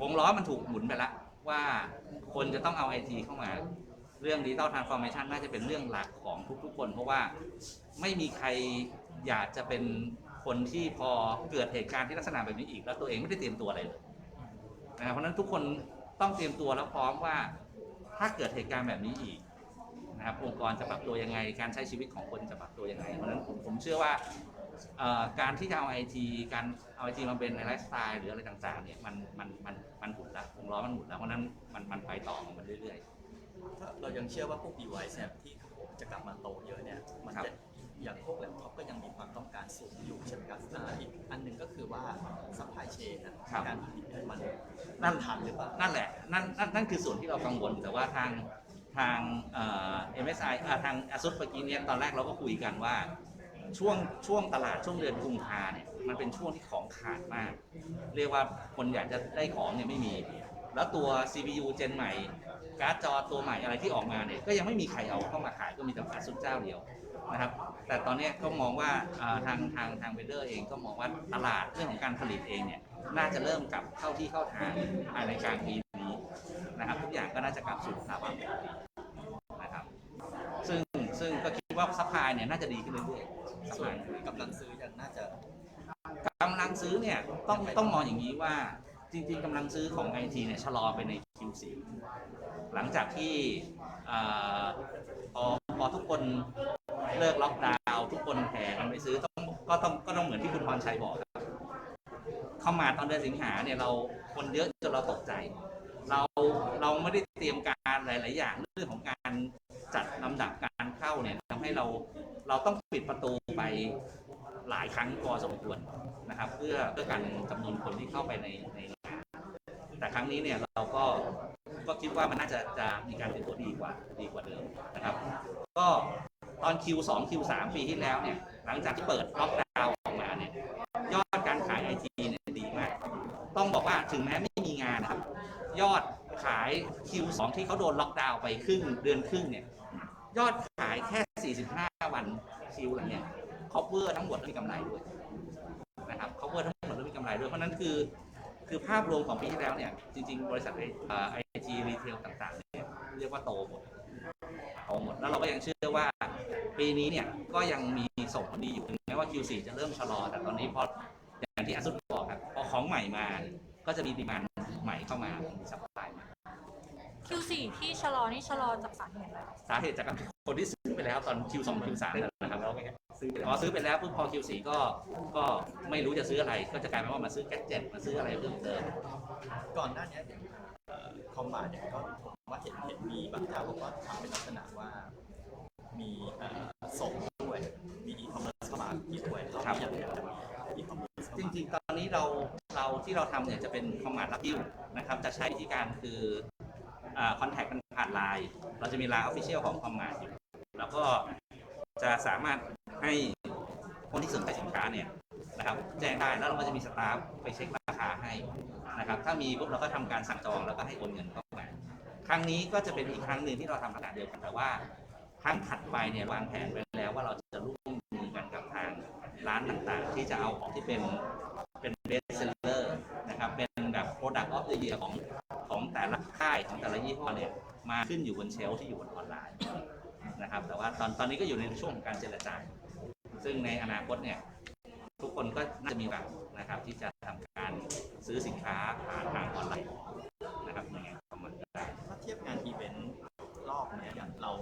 วงล้อมันถูกหมุนไปแล้วว่าคนจะต้องเอาไอทีเข้ามา เรื่องดิจิตอลทรานส์ฟอร์เมชันน่าจะเป็นเรื่องหลักของทุกๆคน เพราะว่าไม่มีใครอยากจะเป็นคนที่พอเกิดเหตุการณ์ที่ลักษณะแบบนี้อีก แล้วตัวเองไม่ได้เตรียมตัวอะไรเลยนะครับเพราะฉะนั้นทุกคนต้องเตรียมตัวแล้วพร้อมว่าถ้าเกิดเหตุการณ์แบบนี้อีกนะครับองค์กรจะปรับตัวยังไง การใช้ชีวิตของคนจะปรับตัวยังไง เพราะฉะนั้นผมเชื่อว่าการที่จะเอาไอทีการเอาไอทีมาเป็นในไลฟ์สไตล์หรืออะไรต่างๆเนี่ยมันมันมัน มันหมุนแล้ววงล้อมันหมุนแล้วเพราะฉะนั้นมันมันไปต่อของมันเรื่อยๆถ้าเรายังเชื่อว่าพวก device เนี่ยที่จะกลับมาโตเยอะเนี่ย มันครับ จะอย่างพวกแล็ปท็อปก็ยังมีความต้องการสูงอยู่ใช่ไหมครับอ่าอีกอันหนึ่งก็คือว่า supply chain อะครับการผลิตเนี่ยมันนั่น ทันหรือเปล่า นั่นแหละนั่นนั่นนั่นคือส่วนที่เรากังวล แต่ว่าทางทางเอ่อ MSI อ่าทาง ASUS เมื่อกี้เนี่ยตอนแรกเราก็คุยกันว่า ช่วงช่วงตลาดช่วงเดือนกุมภาเนี่ยมันเป็นช่วงที่ของขาดมาก เรียกว่าคนอยากจะได้ของเนี่ยไม่มี แล้วตัว CPU เจนใหม่ การ์ดจอตัวใหม่อะไรที่ออกมาเนี่ยก็ยังไม่มีใครเอาเข้ามาขายก็มีแต่ ASUS เจ้าเดียวนะครับแต่ตอนนี้ก็มองว่าอ่าทางทางทางเวเดอร์เองก็มองว่าตลาดเรื่องของการผลิตเองเนี่ยน่าจะเริ่มกลับเข้าที่เข้าทางภายในกลางปีนี้นะครับทุกอย่างก็น่าจะกลับสู่สภาวะปกตินะครับซึ่งซึ่งก็คิด ว่าซัพพลายเนี่ยน่าจะดีขึ้นเรื่อยๆซัพส่พวลานยกำลังซื้อยังน่าจะกำลังซื้อเนี่ยต้องต้องมองอย่างนี้ว่าจริงๆกำลังซื้อของ IT เนี่ยชะลอไปใน Q4 หลังจากที่เอ่อพอพอทุกคนเลิกล็อกดาวน์ทุกคนแห่กันไปซื้อต้องก็ต้องก็ต้องเหมือนที่คุณพรชัยบอกครับ เข้ามาตอนเดือนสิงหาเนี่ยเราคนเยอะจนเราตกใจ เราเราไม่ได้เตรียมการหลาย ๆ อย่างเรื่องของการจัดลำดับการ เข้าเนี่ยทำให้เราเราต้องปิดประตูไปหลายครั้งพอสมควรนะครับ เพื่อเพื่อกันจำนวนคนที่เข้าไปในในแต่ครั้งนี้เนี่ยเราก็ก็คิดว่ามันน่าจะจะมีการเตรียมตัวดีกว่าดีกว่าเดิมนะครับ ก็ตอน Q2 Q3 ปีที่แล้วเนี่ยหลังจากที่เปิดล็อกดาวน์ออกมาเนี่ยยอดการขายไอทีเนี่ยดีมาก ต้องบอกว่าถึงแม้ไม่มีงานนะครับ ยอดขาย Q2 ที่เขาโดนล็อกดาวน์ไปครึ่งเดือนครึ่งเนี่ย ยอดขายแค่ 45 วันคิวอะไรเนี่ย cover ทั้งหมดแล้วมีกำไรด้วยนะครับ cover ทั้งหมดแล้วมีกำไรด้วย เพราะนั้นคือคือภาพรวมของปีที่แล้วเนี่ย จริง ๆ บริษัทไอทีรีเทลต่างๆเนี่ยเรียกว่าโตหมดโตหมด แล้วเราก็ยังเชื่อว่าปีนี้เนี่ยก็ยังมีส่งผลดีอยู่ถึงแม้ว่า Q4 จะเริ่มชะลอ แต่ตอนนี้พออย่างที่อาซุดบอกครับพอของใหม่มาก็จะมีดีมานใหม่เข้ามามีซัพพลายมา Q4 ที่ชะลอนี่ชะลอจากสาเหตุอะไรสาเหตุจากการคนที่ซื้อไปแล้วตอน Q2 Q3 นั่นแหละนะครับแล้วซื้อไปแล้วพอซื้อไปแล้วปุ๊บพอ Q4 ก็ก็ไม่รู้จะซื้ออะไร ก็จะกลายเป็นว่ามาซื้อแก๊สเจ็ตมาซื้ออะไรเพิ่มเติมก่อนหน้านี้อย่างคอมมาเนี่ยก็ผมว่าเห็นเห็นมีบางเจ้าบอกว่าทำเป็นลักษณะว่ามีเอ่อส่งด้วยมีอีคอมเมิร์ซเข้ามาอีกด้วยเราครับอยากจะมีอีคอมเมิร์ซเข้าจมาริงๆ ตอนนี้เราเราที่เราทำเนี่ยจะเป็นคอมมานด์รับดิวนะครับ จะใช้วิธีการคือ คอนแทคกันผ่านไลน์เราจะมีไลน์ออฟฟิเชียลของคอมมานด์อยู่แล้วก็จะสามารถให้คนที่สนใจสินค้าเนี่ยนะครับแจ้งได้แล้วเราก็จะมีสตาฟไปเช็คราคาให้นะครับถ้ามีปุ๊บเราก็ทำการสั่งจองแล้วก็ให้โอนเงินเข้ามาครั้งนี้ก็จะเป็นอีกครั้งหนึ่งที่เราทำขนาดเดียวกันแต่ว่าครั้งถัดไปเนี่ยวางแผนไว้แล้วว่าเราจะร่วมมือกันกับทางร้านต่างๆ ที่จะเอาของที่เป็นเป็นเบสเซลเลอร์นะครับเป็นแบบ Product of the Year ของของ แต่ละค่ายของแต่ละยี่ห้อเนี่ยมาขึ้นอยู่บนเชลฟ์ที่อยู่บนออนไลน์นะครับแต่ว่าตอนตอนนี้ก็อยู่ในช่วงของการเจรจาซึ่งในอนาคตเนี่ยทุกคนก็น่าจะมีแบบนะครับที่จะทำการซื้อสินค้าผ่านทางออนไลน์นะครับยังไงก็มันได้ถ้าเทียบงานอีเวนต์รอบเนี้ยอย่างเรา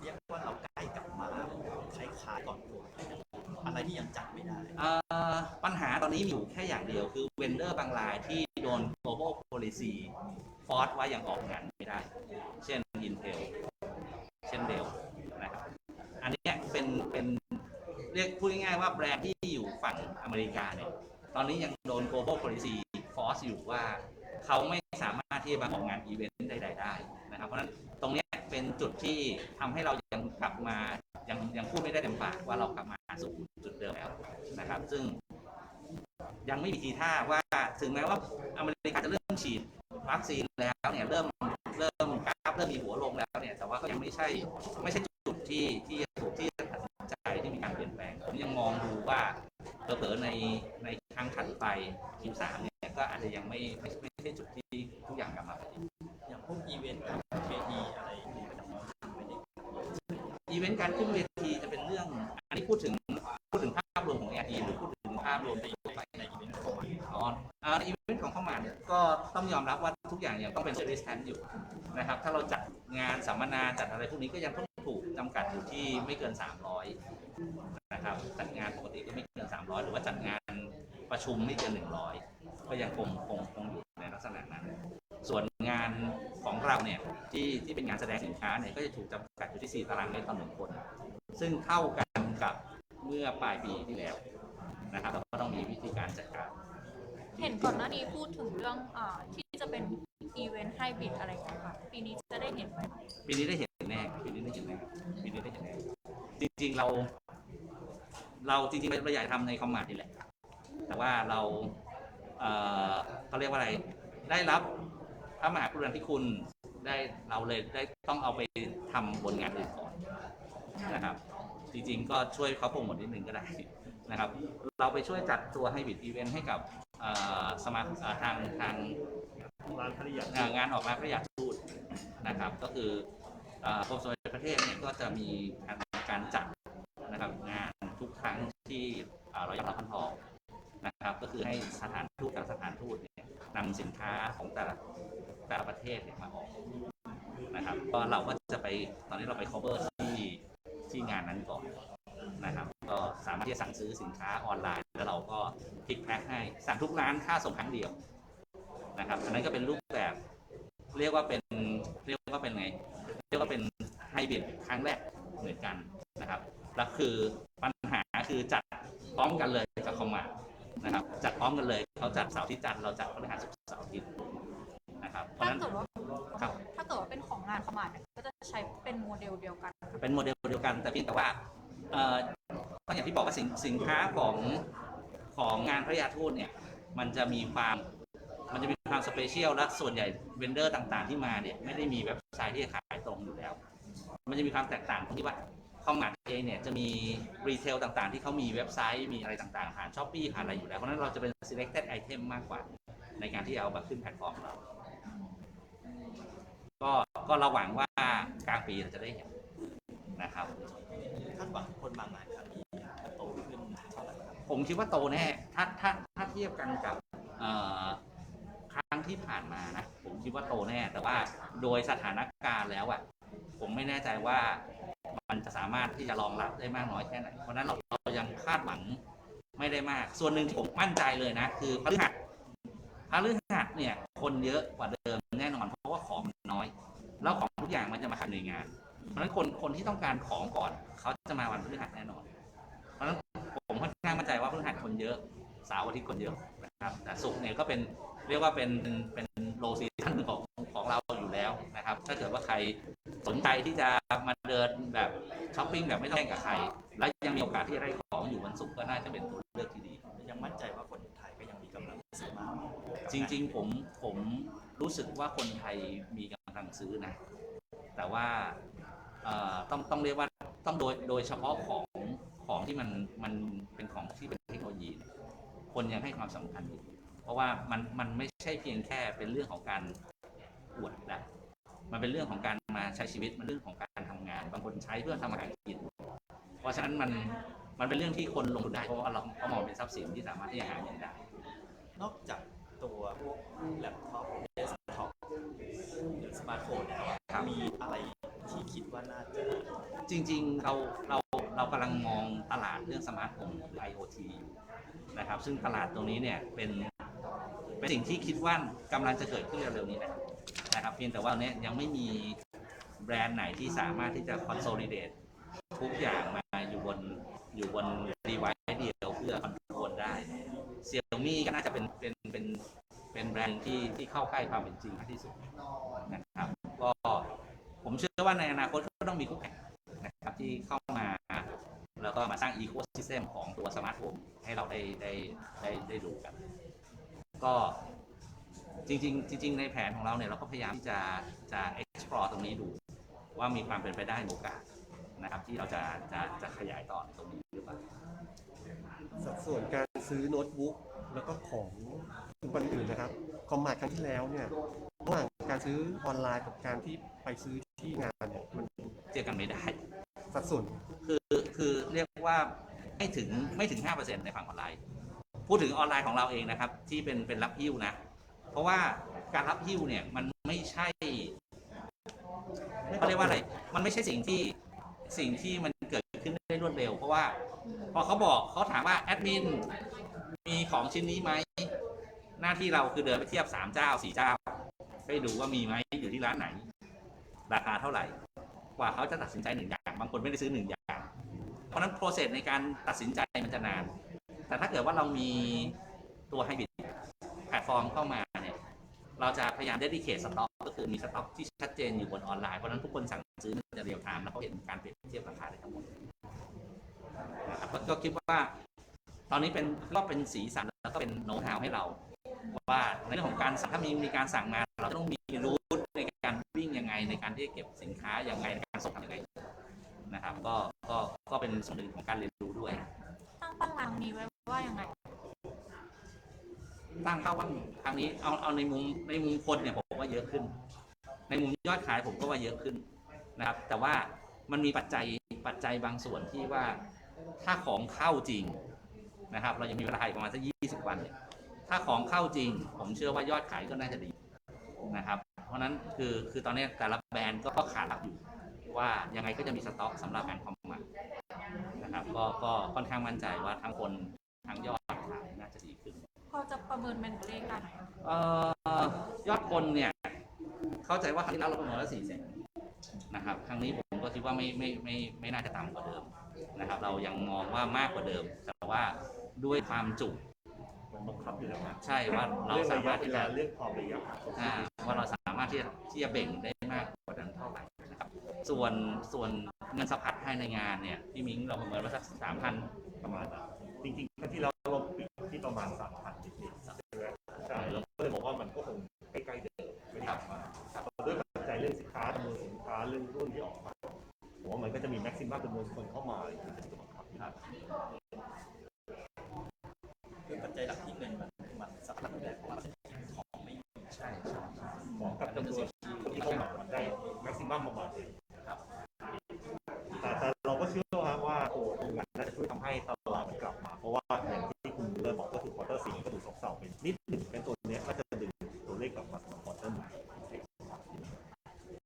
เรียกว่าเราใกล้กลับมาคล้ายๆก่อนโควิดอะไรที่ยังจัดไม่ได้เอ่อปัญหาตอนนี้มีอยู่แค่อย่างเดียวคือเวนเดอร์บางรายที่โดน global policy ฟ อร์สว่ายังออกงานไม่ได้ เช่น Intel เช่น Dell นะครับ อันนี้เป็นเป็นเรียกพูดง่ายๆว่าแบรนด์ที่อยู่ฝั่งอเมริกาเนี่ย ตอนนี้ยังโดน global policy force อยู่ว่าเขาไม่สามารถที่จะมาออกงานอีเวนต์ใดๆได้นะครับ เพราะฉะนั้นตรงนี้เป็นจุดที่ทำให้เรายังกลับมายังยังพูดไม่ได้เต็มปากว่าเรากลับมาสู่จุดเดิมแล้วนะครับ ซึ่ง ยังไม่มีทีท่าว่าถึงแม้ว่าอเมริกาจะเริ่มฉีดวัคซีนแล้วเนี่ยเริ่มเริ่มกราฟเริ่มมีหัวลงแล้วเนี่ยแต่ว่าก็ยังไม่ใช่ไม่ใช่จุดที่ที่จะถูกที่จะตัดสินใจที่มีการเปลี่ยนแปลงผมยังมองดูว่าเผลอๆในในครั้งถัดไป Q3 เนี่ยก็อาจจะยังไม่ไม่ไม่ใช่จุดที่ทุกอย่างกลับมาอย่างพวกอีเวนต์กับเวทีอะไรที่มันจะไม่ได้อีเวนต์การขึ้นเวทีจะเป็นเรื่องอันนี้พูดถึง อนอ่าอีเวนต์ของข้ามาเนี่ยก็ต้องยอมรับว่าทุกอย่างยังต้องเป็น service stand อยู่นะครับถ้าเราจัดงานสัมมนาจัดอะไรพวกนี้ก็ยังต้องถูกจำกัดอยู่ที่ไม่เกิน 300นะครับจัดงานปกติก็ไม่เกิน 300 หรือว่าจัดงานประชุมไม่เกิน 100 ก็ยังคงคงคงอยู่ในลักษณะนั้น ส่วนงานของเราเนี่ยที่ที่เป็นงานแสดงสินค้าเนี่ยก็จะถูกจำกัดอยู่ที่ 4 ตารางเมตรต่อหนึ่งคน ซึ่งเท่ากันกับเมื่อปลายปีที่แล้วนะครับเราก็ต้องมีวิธีการจัดการ เห็นก่อนหน้านี้พูดถึงเรื่องอ่าที่จะเป็นอีเวนต์ไฮบริดอะไรกันค่ะปีนี้จะได้เห็นไหมปีนี้ได้เห็นแน่ปีนี้ได้เห็นแน่ปีนี้ได้เห็นแน่จริงๆเรา เราจริงๆเราอยากทำในคอมมานด์นี่แหละ แต่ว่าเราเอ่อเขาเรียกว่าอะไร ได้รับพระมหากรุณาธิคุณได้เราเลยได้ต้องเอาไปทำบนงานอื่นก่อนนะครับ จริงๆ ก็ช่วยเขาโปรโมทนิดนึงก็ได้นะครับ เราไปช่วยจัดตัวให้บิดอีเวนต์ให้กับ เอ่อสมาเอ่อทางทาง ร้านภริยาอ่างานออกมาประหยัดทูตนะครับ ก็คือเอ่อกรมสมเด็จพระเทพเนี่ยก็จะมีการการจัดนะครับงานทุกครั้งที่เอ่อเราอยากรับพันทองนะครับ ก็คือให้สถานทูตแต่ละสถานทูตเนี่ยนำสินค้าของแต่ละแต่ละประเทศเนี่ยมาออกนะครับก็เราก็จะไปตอนนี้เราไป cover ที่ที่งานนั้นก่อนนะครับ ก็สามารถที่จะสั่งซื้อสินค้าออนไลน์ สั่งทุกร้านค่าส่งครั้งเดียวนะครับอันนั้นก็เป็นรูปแบบ เรียกว่าเป็นเรียกว่าเป็นไง เรียกว่าเป็นไฮบริดครั้งแรกเหมือนกันนะครับแล้วคือปัญหาคือจัดพร้อมกันเลยกับคอมมานด์นะครับจัดพร้อมกันเลยเขาจัดเสาร์อาที่จันทร์เราจัดพฤหัสศุกร์เสาร์อาทิตย์นะครับเพราะฉะถ้านั้นเกิดว่าครับ ถ้าเกิดว่าเป็นของงานขมาดเนี่ยก็จะใช้เป็นโมเดลเดียวกันเป็นโมเดลเดียวกันแต่เพียงแต่ว่าเอ่อก็อย่างที่บอกว่าสินสินค้าของ ของงานพระยาทูตเนี่ยมันจะมีความมันจะมีความสเปเชียลและส่วนใหญ่เวนเดอร์ต่างๆที่มาเนี่ยไม่ได้มีเว็บไซต์ที่ขายตรงอยู่แล้ว มันจะมีความแตกต่างตรงที่ว่าคอมมาร์ทเองเนี่ยจะมีรีเทลต่างๆ ที่เขามีเว็บไซต์มีอะไรต่างๆผ่านช้อปปี้ผ่านอะไรอยู่แล้ว เพราะฉะนั้นเราจะเป็น selected item มากกว่า ในการที่เอามาขึ้นแพลตฟอร์มเรา ก็ก็เราหวังว่ากลางปีเราจะได้เห็นนะครับ ผมคิดว่าโตแน่ ถ้าถ้าถ้าเทียบกันกับครั้งที่ผ่านมานะ ผมคิดว่าโตแน่ แต่ว่าโดยสถานการณ์แล้วอะผมไม่แน่ใจว่ามันจะสามารถที่จะรองรับได้มากน้อยแค่ไหน เพราะนั้นเราเรายังคาดหวังไม่ได้มาก ส่วนหนึ่งที่ผมมั่นใจเลยนะ คือพฤหัสพฤหัสเนี่ย คนเยอะกว่าเดิมแน่นอน เพราะว่าของน้อย แล้วของทุกอย่างมันจะมาขายในงาน เพราะฉะนั้นคนคนที่ต้องการของก่อน เขาจะมาวันพฤหัสแน่นอน เพราะฉะนั้น ผมค่อนข้างมั่นใจว่าพฤหัสคนเยอะเสาร์อาทิตย์คนเยอะนะครับแต่ศุกร์เนี่ยก็เป็นเรียกว่าเป็นเป็นโลซีซั่นของของเราอยู่แล้วนะครับ ถ้าเกิดว่าใครสนใจที่จะมาเดินแบบช้อปปิ้งแบบไม่ต้องแข่งกับใคร และยังมีโอกาสที่จะได้ของอยู่วันศุกร์ก็น่าจะเป็นตัวเลือกที่ดี ยังมั่นใจว่าคนไทยก็ยังมีกำลังซื้อมากจริง ๆ ผมผมรู้สึกว่าคนไทยมีกำลังซื้อนะ แต่ว่าเอ่อต้องต้องเรียกว่า ต้องโดยโดยเฉพาะของของที่มันมันเป็นของที่เป็นเทคโนโลยีเนี่ยคนยังให้ความสำคัญอยู่เพราะว่ามันมันไม่ใช่เพียงแค่เป็นเรื่องของการอวดนะมันเป็นเรื่องของการมาใช้ชีวิตมันเรื่องของการทำงาน บางคนใช้เพื่อทำอาหารกิน เพราะฉะนั้นมันมันเป็นเรื่องที่คนลงทุนได้เพราะว่าเราเขามองเป็นทรัพย์สินที่สามารถที่จะหาเงินได้ นอกจากตัวพวกแล็ปท็อปเดสก์ท็อปหรือสมาร์ทโฟนแล้วอะครับมีอะไรที่คิดว่าน่าจะ จริง ๆ เราเราเรากำลังมองตลาดเรื่องสมาร์ทโฮมหรือ IoT อยู่นะครับ ซึ่งตลาดตรงนี้เนี่ยเป็นเป็นสิ่งที่คิดว่ากำลังจะเกิดขึ้นเร็วๆนี้แหละนะครับ เพียงแต่ว่าเนี้ยยังไม่มีแบรนด์ไหนที่สามารถที่จะ consolidate ทุกอย่างมาอยู่บนอยู่บน device เดียวเพื่อ control ได้ Xiaomi ก็น่าจะเป็นเป็นเป็นเป็นแบรนด์ที่ที่เข้าใกล้ความเป็นจริงมากที่สุดนะครับ ก็ผมเชื่อว่าในอนาคตก็ต้องมีคู่แข่ง ครับที่เข้ามา แล้วก็มาสร้างอีโค y ิสเต็มของตัวสมาร์ทโฟนให้เราได้ได้ได้ได้ดูกัน ก็จริงๆจริง ๆ ในแผนของเราเนี่ยเราก็พยายามที่จะจะ explore ตรงนี้ดู ว่ามีความเป็นไปได้มีโอกาสนะครับ ที่เราจะจะจะขยายต่อตรงนี้หรือเปล่าสัดส่วนการซื้อโน้ตบุ๊กแล้วก็ของอุปกรณ์อื่นนะครับ คอมมาครั้งที่แล้วเนี่ยระหว่างการซื้อออนไลน์กับการที่ไปซื้อที่งานเนี่ยมันเทียบกันไม่ได้ สัดส่วน คือคือเรียกว่าไม่ถึงไม่ถึง 5%ในฝั่งออนไลน์ พูดถึงออนไลน์ของเราเองนะครับ ที่เป็นเป็นรับหิ้วนะ เพราะว่าการรับหิ้วเนี่ยมันไม่ใช่เขาเรียกว่าอะไร มันไม่ใช่สิ่งที่สิ่งที่มันเกิดขึ้นได้รวดเร็ว เพราะว่าพอเขาบอกเขาถามว่าแอดมินมีของชิ้นนี้ไหมหน้าที่เราคือเดินไปเทียบสามเจ้าสี่เจ้าไปดูว่ามีไหมอยู่ที่ร้านไหน ราคาเท่าไหร่ กว่าเขาจะตัดสินใจหนึ่งอย่าง บางคนไม่ได้ซื้อหนึ่งอย่าง เพราะฉะนั้นโปรเซสในการตัดสินใจมันจะนาน แต่ถ้าเกิดว่าเรามีตัวไฮบริดแพลตฟอร์มเข้ามาเนี่ยเราจะพยายามเดดิเคทสต็อกก็คือมีสต็อกที่ชัดเจนอยู่บนออนไลน์เพราะฉะนั้นทุกคนสั่งซื้อจะเรียลไทม์แล้วเขาเห็นการเปรียบเทียบราคาได้ทั้งหมดนะครับก็คิดว่าตอนนี้เป็นก็เป็นสีสันแล้วก็เป็นโน้ตฮาวให้เรา ว่าในเรื่องของการสั่งถ้ามีมีการสั่งงาเราจะต้องมีรูทในการวิ่งยังไงในการที่จะเก็บสินค้ายังไงในการส่งทำยังไง นะครับ ก็ก็ก็เป็นส่วนหนึ่งของการเรียนรู้ด้วย ตั้งตารางนี้ไว้ว่ายังไง ตั้งเป้าว่าครั้งนี้เอาเอาในมุมในมุมคนเนี่ยผมว่าเยอะขึ้น ในมุมยอดขายผมก็ว่าเยอะขึ้นนะครับ แต่ว่ามันมีปัจจัยปัจจัยบางส่วนที่ว่าถ้าของเข้าจริงนะครับ เรายังมีเวลาอีกประมาณสักยี่สิบวันเนี่ยถ้าของเข้าจริง ผมเชื่อว่ายอดขายก็น่าจะดีนะครับ เพราะฉะนั้นคือคือตอนนี้แต่ละแบรนด์ก็ขาดรับอยู่ ว่ายังไงก็จะมีสต็อกสำหรับแบรนด์คอมมานะครับก็ก็ค่อนข้างมั่นใจว่าทั้งคนทั้งยอดขายน่าจะดีขึ้นพอจะประเมินเป็นตัวเลขได้ไหมเอ่อยอดคนเนี่ย เข้าใจว่าครั้งที่แล้วเราประเมินว่าสี่แสนนะครับ ครั้งนี้ผมก็คิดว่าไม่ไม่ไม่ไม่น่าจะต่ำกว่าเดิมนะครับ เรายังมองว่ามากกว่าเดิม แต่ว่าด้วยความจุมันบังคับอยู่แล้วนะใช่ว่าเราเรื่องสาระมายะรถเวที่ลาจะเรื่องความระยะอ่าว่าเราสามารถที่จะที่จะเบ่งได้มาก ส่วนส่วนเงินสะพัดภายในงานเนี่ยพี่มิ้งเราประเมินว่าสักสามพันประมาณนั้นจริงๆครั้งที่เราเราปิดที่ประมาณสามพันนิดๆใช่ไหมใช่เราก็เลยบอกว่ามันก็คงใกล้ๆเดิมไม่ได้มากด้วยปัจจัยเรื่องสินค้าจำนวนสินค้าเรื่องรุ่นที่ออกมาผมว่ามันก็จะมีแม็กซิมัมจำนวนคนเข้ามาอีกที่จะบังคับครับคือปัจจัยหลักที่เงินมันมันสำคัญอยู่แล้วเพราะว่าของไม่มีใช่ใช่ของกับจำนวนที่เข้ามามันได้แม็กซิมัมประมาณ